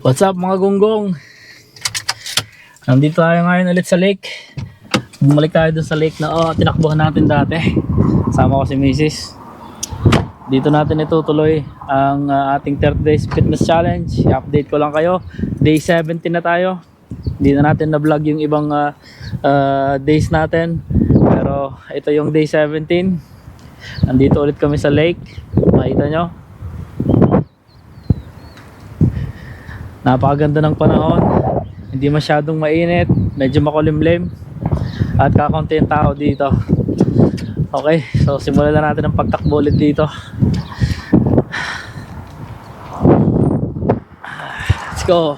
What's up mga gunggong? Nandito tayo ngayon ulit sa lake. Bumalik tayo dun sa lake na oh, tinakbuhan natin dati. Sama ko si Mrs. Dito natin itutuloy ang uh, ating 30 days fitness challenge. I-update ko lang kayo. Day 17 na tayo. Hindi na natin na-vlog yung ibang uh, uh, days natin. Pero ito yung day 17. Nandito ulit kami sa lake. Makita nyo. Napakaganda ng panahon. Hindi masyadong mainit. Medyo makulimlim. At kakaunti yung tao dito. Okay, so simulan na natin ang pagtakbo ulit dito. Let's go.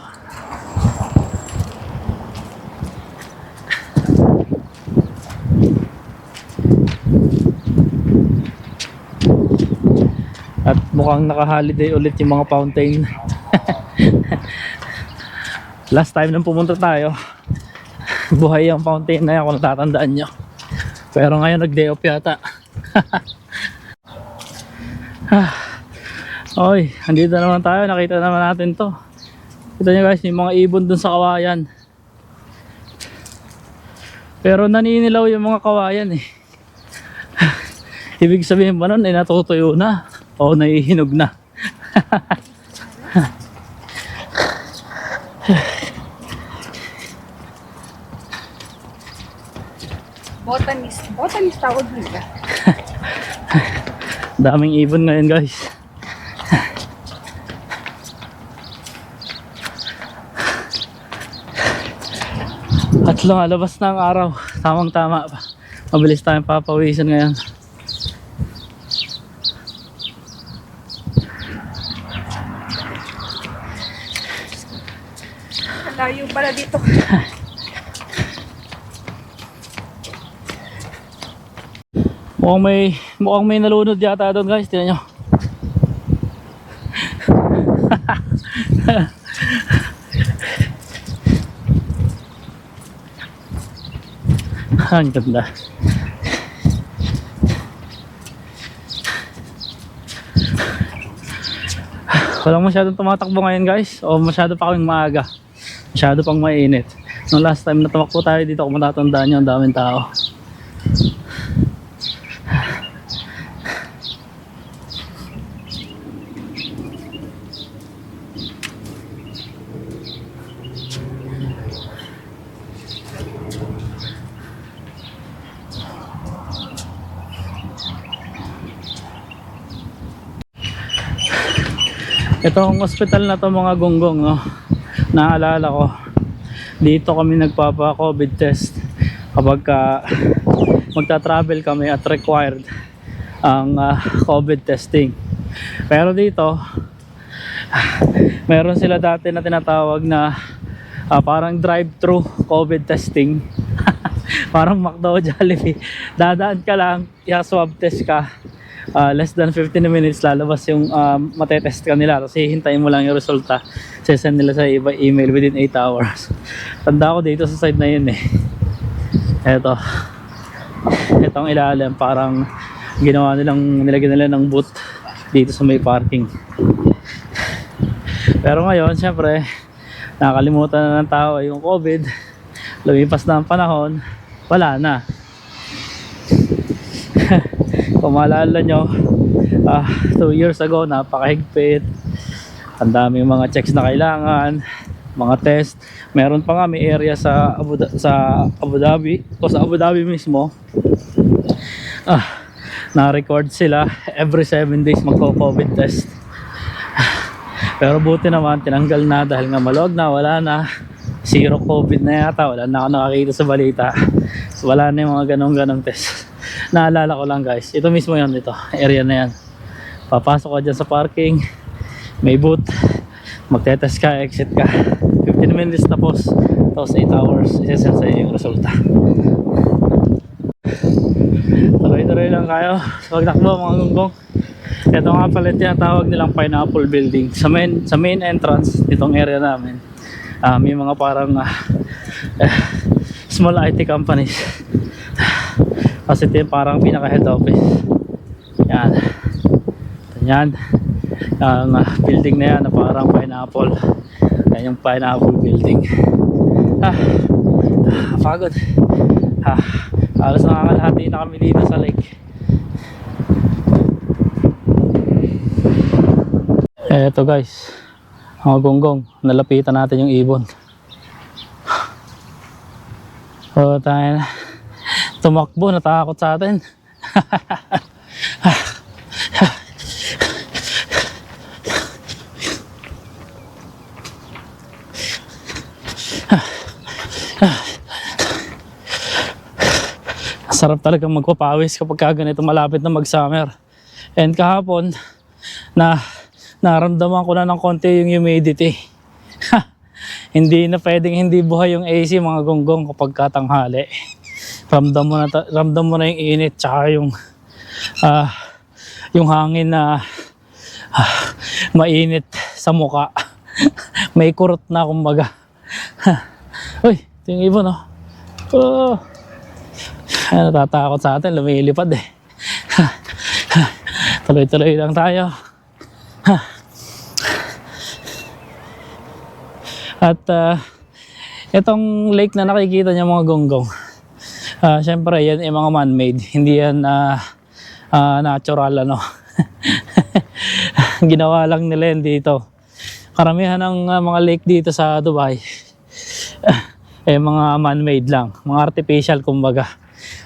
At mukhang naka-holiday ulit yung mga fountain. Last time nang pumunta tayo, buhay ang fountain na yan kung natatandaan nyo. Pero ngayon nag-day off yata. Ah. Oy, andito naman tayo. Nakita naman natin to. Kita nyo guys, yung mga ibon dun sa kawayan. Pero naninilaw yung mga kawayan eh. Ibig sabihin ba nun, eh natutuyo na. O naihinog na. Tawag nila. Daming ibon ngayon guys. At lumalabas na ang araw. Tamang tama pa. Mabilis tayong papawisan ngayon. Layo pala dito. Mukhang may, mukhang may nalunod yata doon guys. Tingnan nyo. Ang ganda. Walang masyadong tumatakbo ngayon guys. O masyado pa kaming maaga. Masyado pang mainit. Nung last time na tumakbo tayo dito, kung matatandaan nyo, ang daming tao. Itong hospital na to mga gonggong, no? Naalala ko. Dito kami nagpapa-COVID test kapag ka magta-travel kami at required ang ah, COVID testing. Pero dito, meron sila dati na tinatawag na ah, parang drive-thru COVID testing. parang McDo Jollibee. Dadaan ka lang, i-swab test ka uh, less than 15 minutes lalabas yung um, matetest ka nila. Tapos hihintayin mo lang yung resulta. Sesend nila sa iba email within 8 hours. Tanda ko dito sa side na yun eh. Eto. Etong ilalim. Parang ginawa nilang nilagyan nila ng boot dito sa may parking. Pero ngayon syempre nakakalimutan na ng tao yung covid. Lumipas na ang panahon. Wala na kung maalala nyo ah, two years ago napakahigpit. Ang daming mga checks na kailangan mga test. Meron pa nga may area sa Abu, sa Abu Dhabi o sa Abu Dhabi mismo. Ah, na-record sila every 7 days magko-COVID test. Pero buti naman tinanggal na dahil nga maluwag na wala na. Zero COVID na yata wala na ako nakakita sa balita. So, wala na yung mga ganong ganong test naalala ko lang guys. Ito mismo yan ito. Area na yan. Papasok ka dyan sa parking. May booth. Magtetest ka exit ka. 15 minutes tapos. Tapos 8 hours. Isasend sa yung resulta. Tuloy-tuloy lang kayo. Sa pagtakbo mga gunggong. Ito nga pala tinatawag nilang pineapple building. Sa main, sa main entrance nitong area namin ah, may mga parang eh, small IT companies kasi ito yung parang pinaka head office yan yan ang ah, building na yan na parang pineapple Yan yung pineapple building. Ah, ah, pagod. Ah, halos nakakalahati na kami dito sa lake. Eto guys, mga gonggong, nalapitan natin yung ibon. O tayo na. Tumakbo, natakot sa atin. Sarap talaga magpapawis kapag ka ganito malapit na mag-summer. And kahapon, na naramdaman ko na ng konti yung humidity. hindi na pwedeng hindi buhay yung AC mga gonggong kapag katanghali. Ramdam mo na, ramdam mo na yung init tsaka yung ah, yung hangin na ah, mainit sa muka. May kurot na kumbaga. Uy, ito yung ibon oh. Oh. Ay, natatakot sa atin, lumilipad eh. Tuloy-tuloy lang tayo. At ah, itong lake na nakikita niyo mga gonggong, ah syempre yan ay mga man-made, hindi yan ah, ah, natural ano. Ginawa lang nila yan dito. Karamihan ng ah, mga lake dito sa Dubai, eh mga man-made lang, mga artificial kumbaga.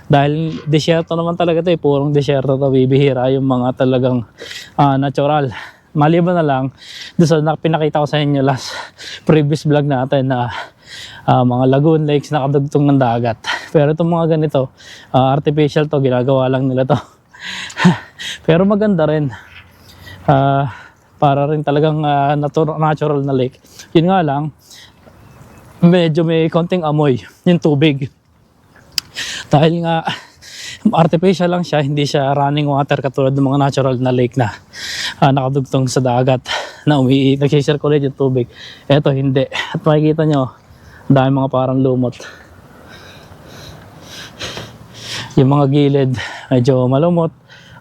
Dahil desierto naman talaga ito eh, purong desierto to bibihira yung mga talagang ah, natural. Maliban na lang, doon sa na- pinakita ko sa inyo last previous vlog natin na ah, mga lagoon lakes na kadugtong ng dagat. Pero itong mga ganito, ah, artificial to, ginagawa lang nila to. Pero maganda rin. Ah, para rin talagang ah, natu- natural na lake. Yun nga lang, medyo may konting amoy yung tubig. Dahil nga artificial lang siya, hindi siya running water katulad ng mga natural na lake na ah, nakadugtong sa dagat na umi nagsisirculate yung tubig. Ito hindi. At makikita nyo, dami mga parang lumot. Yung mga gilid, medyo malumot.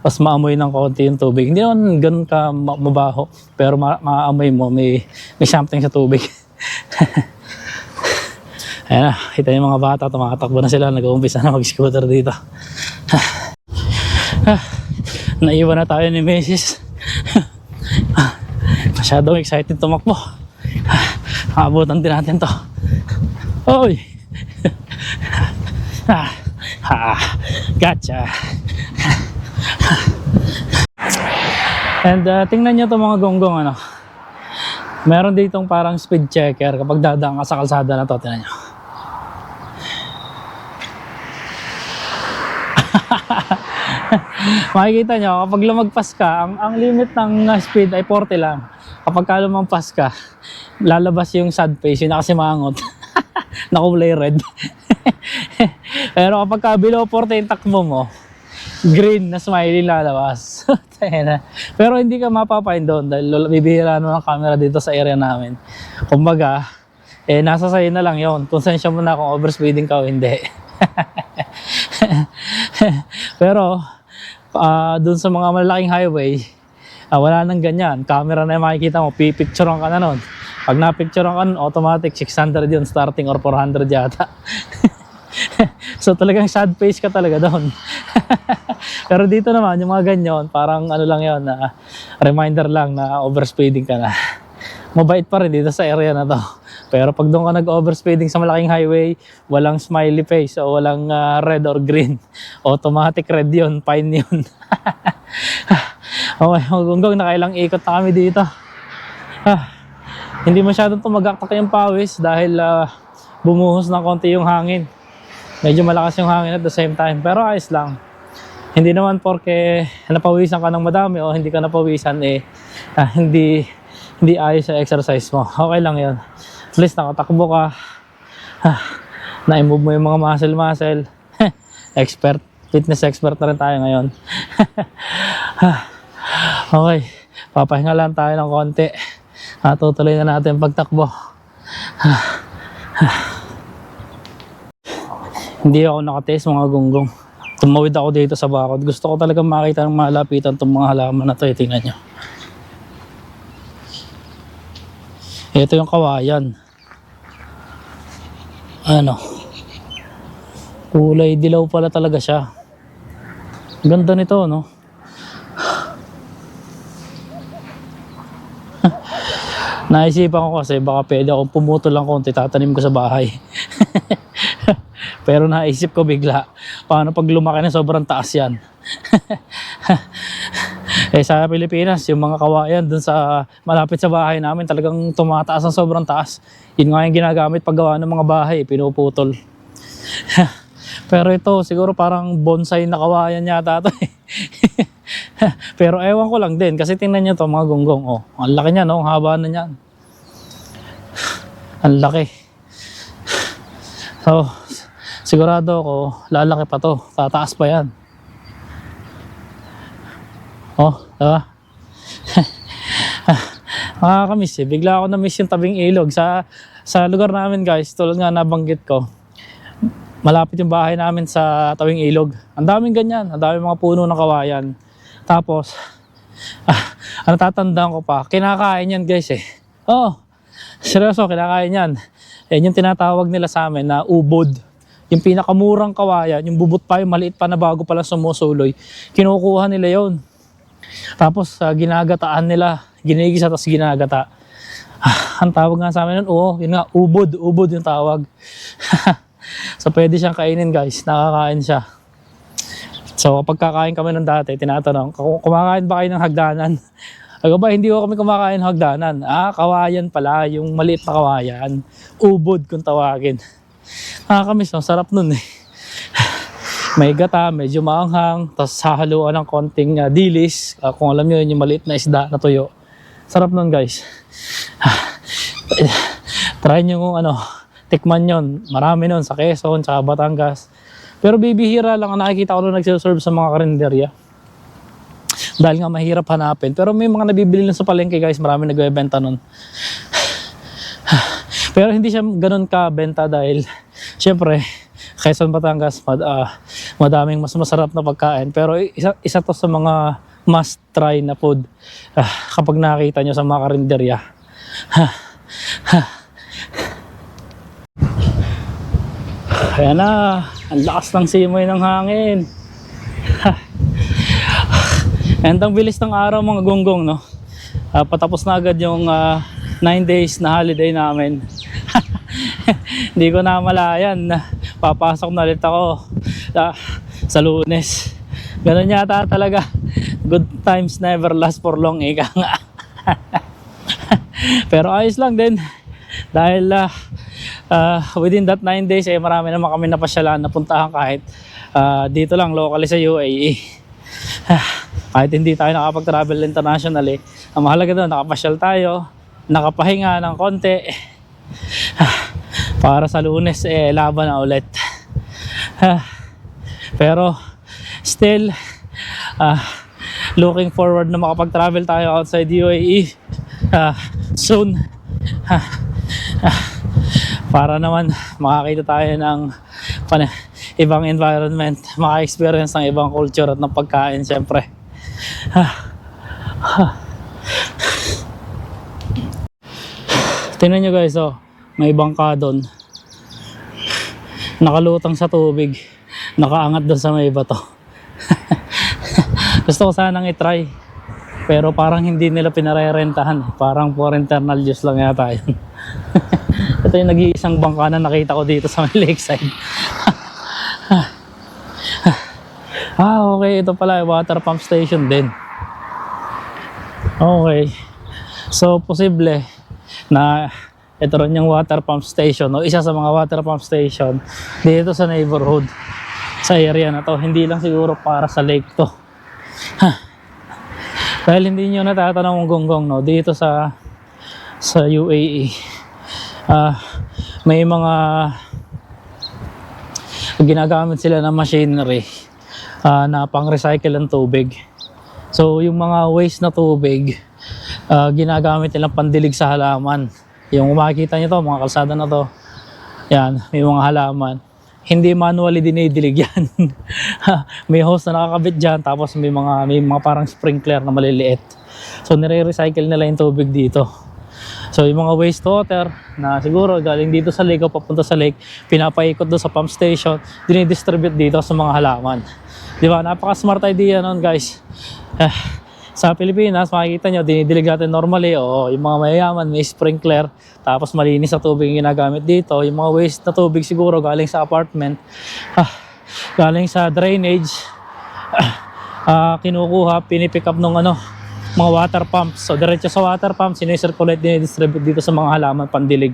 Tapos maamoy ng konti yung tubig. Hindi naman ganun ka ma- mabaho. Pero ma- maamoy mo, may, may something sa tubig. Ayan na, kita yung mga bata, tumatakbo na sila, nag-uumpisa na mag-scooter dito. Naiwan na tayo ni Mrs. Masyadong excited tumakbo. Abutan din natin to. Oy! ah, ah, gotcha. And uh, tingnan nyo to mga gonggong ano. Meron ditong parang speed checker kapag dadaan ka sa kalsada na to, tingnan nyo. Makikita nyo, kapag lumagpas ka, ang, ang limit ng uh, speed ay 40 lang. Kapag ka lumagpas ka, lalabas yung sad face, yung nakasimangot. na kulay red. Pero kapag ka below 40 yung takbo mo, green na smiley lalabas. Pero hindi ka mapapain doon dahil bibihira naman ang camera dito sa area namin. Kumbaga, eh nasa sa'yo na lang yon Konsensya mo na kung overspeeding ka o hindi. Pero, ah doon sa mga malalaking highway, ah, wala nang ganyan. Camera na yung makikita mo, pipicturean ka na nun. Pag napicturean ka nun, automatic 600 yun starting or 400 yata. so talagang sad face ka talaga doon. Pero dito naman, yung mga ganyan, parang ano lang yun, na reminder lang na overspeeding ka na. Mabait pa rin dito sa area na to. Pero pag doon ka nag-overspeeding sa malaking highway, walang smiley face o walang ah, red or green. Automatic red yun, fine yun. okay, hanggang nakailang ikot na kami dito. Ah, hindi masyadong tumagaktak yung pawis dahil ah, bumuhos ng konti yung hangin. Medyo malakas yung hangin at the same time. Pero ayos lang. Hindi naman porke napawisan ka ng madami o hindi ka napawisan eh ah, hindi hindi ayos sa exercise mo. Okay lang 'yon. At least nakatakbo ka. Ah, na-move mo yung mga muscle-muscle. expert. Fitness expert na rin tayo ngayon. Ah, okay. Papahinga lang tayo ng konti. Ah, tutuloy na natin pagtakbo. Hindi ako nakatest mga gonggong. Tumawid ako dito sa bakod. Gusto ko talaga makita ng malapitan itong mga halaman na to. Eh, tingnan nyo. Ito yung kawayan. Ano? Kulay dilaw pala talaga siya. Ganda nito, no? Naisipan ko kasi baka pwede akong pumuto lang konti, tatanim ko sa bahay. Pero naisip ko bigla, paano pag lumaki na sobrang taas yan? eh sa Pilipinas, yung mga kawayan dun sa malapit sa bahay namin talagang tumataas ng sobrang taas. Yun nga yung ginagamit paggawa ng mga bahay, pinuputol. Pero ito, siguro parang bonsai na kawayan yata to eh. Pero ewan ko lang din, kasi tingnan nyo to mga gonggong. Oh, ang laki niya, no? Ang haba na niyan. Ang laki. So, sigurado ako, lalaki pa to. Tataas pa yan. Oh, diba? Nakakamiss eh. Bigla ako na-miss yung tabing ilog. Sa, sa lugar namin guys, tulad nga nabanggit ko, malapit yung bahay namin sa tawing ilog. Ang daming ganyan, ang daming mga puno ng kawayan. Tapos, ah, natatandaan ko pa, kinakain yan guys eh. Oo, seryoso, kinakain yan. Yan yung tinatawag nila sa amin na ubod. Yung pinakamurang kawayan, yung bubot pa, yung maliit pa na bago pala sumusuloy, kinukuha nila yon. Tapos, ah, ginagataan nila, ginigisa tapos ginagata. Ah, ang tawag nga sa amin nun, oo, yun nga, ubod, ubod yung tawag. so, pwede siyang kainin guys, nakakain siya. So, kapag kakain kami ng dati, tinatanong, "Kum- kumakain ba kayo ng hagdanan? Ako ba, hindi ko kami kumakain ng hagdanan. Ah, kawayan pala, yung maliit na kawayan. Ubod kung tawagin. Nakakamiss, no? sarap nun eh. May gata, medyo maanghang, tapos hahaluan ng konting ah, dilis. Ah, kung alam nyo yun, yung maliit na isda na tuyo. Sarap nun guys. Try nyo kung ano, tikman yon. Marami nun sa Quezon, sa Batangas. Pero bibihira lang ang nakikita ko nung nagsiserve sa mga karinderya. Dahil nga mahirap hanapin. Pero may mga nabibili lang sa palengke guys, marami nagbebenta nun. Pero hindi siya ganun ka benta dahil syempre Quezon Batangas mad, ah, madaming mas masarap na pagkain pero isa, isa to sa mga must try na food ah, kapag nakita nyo sa mga karinderya. Ayan na, ang lakas ng simoy ng hangin. And ang bilis ng araw mga gonggong, no? Ah, patapos na agad yung 9 days na holiday namin. Hindi ko na malayan papasok na ulit ako sa, sa lunes. Ganun yata talaga. Good times never last for long, ika nga. Pero ayos lang din. Dahil ah, ah, within that 9 days, eh, marami naman kami napasyalan, napuntahan kahit ah, dito lang, locally sa UAE. kahit hindi tayo nakapag-travel internationally, ang mahalaga doon, nakapasyal tayo, nakapahinga ng konti, para sa lunes, eh, laban na ulit. Pero, still, ah, looking forward na makapag-travel tayo outside UAE ah, soon. para naman makakita tayo ng ibang environment, maka-experience ng ibang culture at ng pagkain syempre. Tingnan nyo guys, oh, may bangka doon. Nakalutang sa tubig. Nakaangat doon sa may bato. Gusto ko sanang itry. Pero parang hindi nila pinarerentahan. Parang for internal use lang yata yun. Ito yung nag-iisang bangka na nakita ko dito sa may lakeside. ah, okay. Ito pala, water pump station din. Okay. So, posible na ito rin yung water pump station o isa sa mga water pump station dito sa neighborhood sa area na to. Hindi lang siguro para sa lake to. Dahil hindi nyo natatanong kung gonggong no, dito sa sa UAE ah may mga ginagamit sila ng machinery ah, na pang recycle ng tubig. So yung mga waste na tubig ah, ginagamit nilang pandilig sa halaman. Yung makikita nyo to, mga kalsada na to. Yan, may mga halaman. Hindi manually dinidilig yan. may hose na nakakabit dyan, tapos may mga, may mga parang sprinkler na maliliit. So nire-recycle nila yung tubig dito. So yung mga wastewater na siguro galing dito sa lake o papunta sa lake, pinapaikot doon sa pump station, dinidistribute dito sa mga halaman. Di ba? Napaka-smart idea nun guys. Ah, sa Pilipinas, makikita nyo, dinidilig natin normally, o yung mga mayayaman, may sprinkler, tapos malinis na tubig yung ginagamit dito. Yung mga waste na tubig siguro galing sa apartment, ah, galing sa drainage, ah, kinukuha, pinipick up nung ano, mga water pumps. So, diretso sa water pumps, sinicirculate, dinidistribute dito sa mga halaman, pandilig.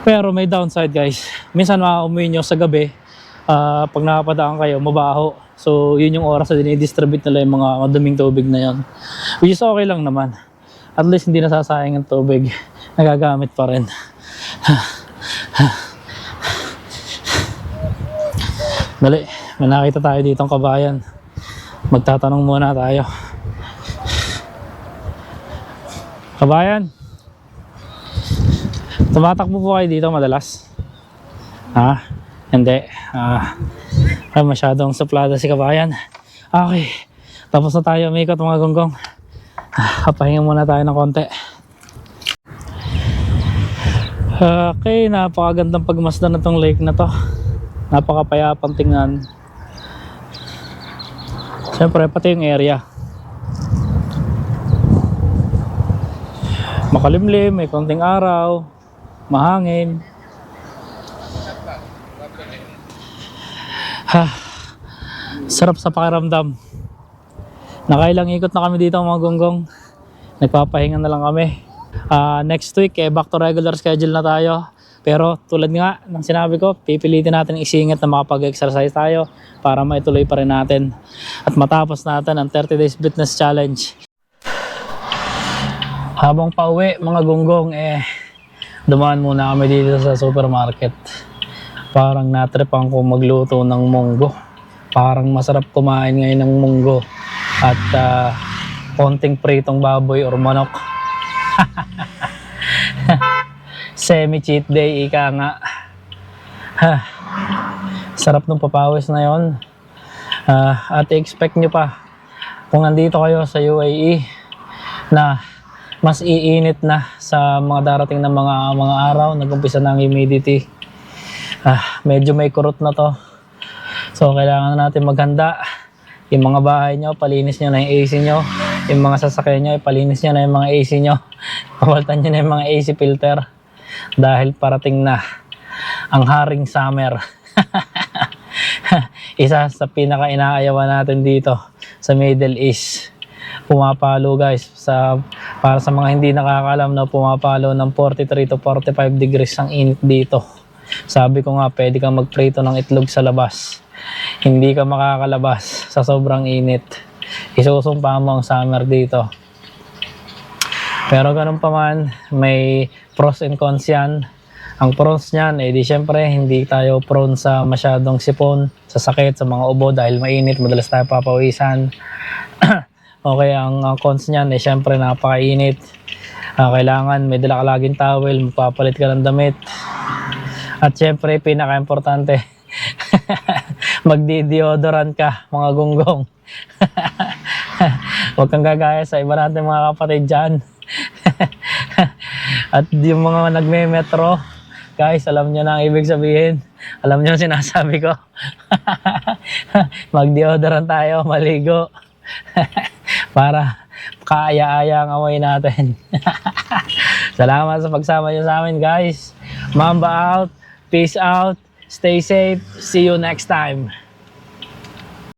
Pero may downside guys. Minsan makauwi nyo sa gabi, ah, pag nakapadaan kayo, mabaho. So, yun yung oras na dinidistribute nila yung mga maduming tubig na yun. Which is okay lang naman. At least hindi nasasayang ang tubig. Nagagamit pa rin. Dali, may nakita tayo dito ang kabayan. Magtatanong muna tayo. Kabayan, tumatakbo po kayo dito madalas? Ha? Hindi. Ah, ay masyadong suplada si kabayan. Okay. Tapos na tayo umikot mga gonggong. Ah, Kapahinga muna tayo ng konti. Okay, napakagandang pagmasdan na tong lake na to. Napakapayapang tingnan. Siyempre, pati yung area. Makalimlim, may konting araw, mahangin. Ha, sarap sa pakiramdam. Nakailang ikot na kami dito mga gonggong. Nagpapahinga na lang kami. Ah, next week, eh, back to regular schedule na tayo. Pero tulad nga ng sinabi ko, pipilitin natin isingit na makapag-exercise tayo para maituloy pa rin natin at matapos natin ang 30 days fitness challenge. Habang pauwi mga gonggong eh dumaan muna kami dito sa supermarket. Parang natripan ko magluto ng munggo. Parang masarap kumain ngayon ng munggo at ah, konting pritong baboy or manok. Semi cheat day ika nga. Ha. Sarap ng papawis na yon. Ah, at expect nyo pa kung nandito kayo sa UAE na mas iinit na sa mga darating na mga mga araw, nag-umpisa na ang humidity. Ah, medyo may kurot na to. So kailangan na natin maghanda. Yung mga bahay nyo, palinis nyo na yung AC nyo. Yung mga sasakyan nyo, palinis nyo na yung mga AC nyo. Papalitan nyo na yung mga AC filter. Dahil parating na ang haring summer. Isa sa pinaka-inaayawan natin dito sa Middle East. Pumapalo guys sa para sa mga hindi nakakalam na pumapalo ng 43 to 45 degrees ang init dito. Sabi ko nga pwede kang magprito ng itlog sa labas. Hindi ka makakalabas sa sobrang init. Isusumpa mo ang summer dito. Pero ganun pa man, may pros and cons yan. Ang pros niyan, eh di syempre hindi tayo prone sa masyadong sipon, sa sakit, sa mga ubo dahil mainit, madalas tayo papawisan. okay, ang uh, cons niyan, eh syempre napakainit. Ah, kailangan may dala ka laging towel, magpapalit ka ng damit. At syempre, pinaka-importante, magdi-deodorant ka, mga gunggong. Huwag kang gagaya sa iba natin mga kapatid dyan. At yung mga nagme-metro, guys, alam nyo na ang ibig sabihin. Alam nyo ang sinasabi ko. Mag-deodorant tayo, maligo. Para kaaya-aya ang amoy natin. Salamat sa pagsama nyo sa amin, guys. Mamba out. Peace out. Stay safe. See you next time.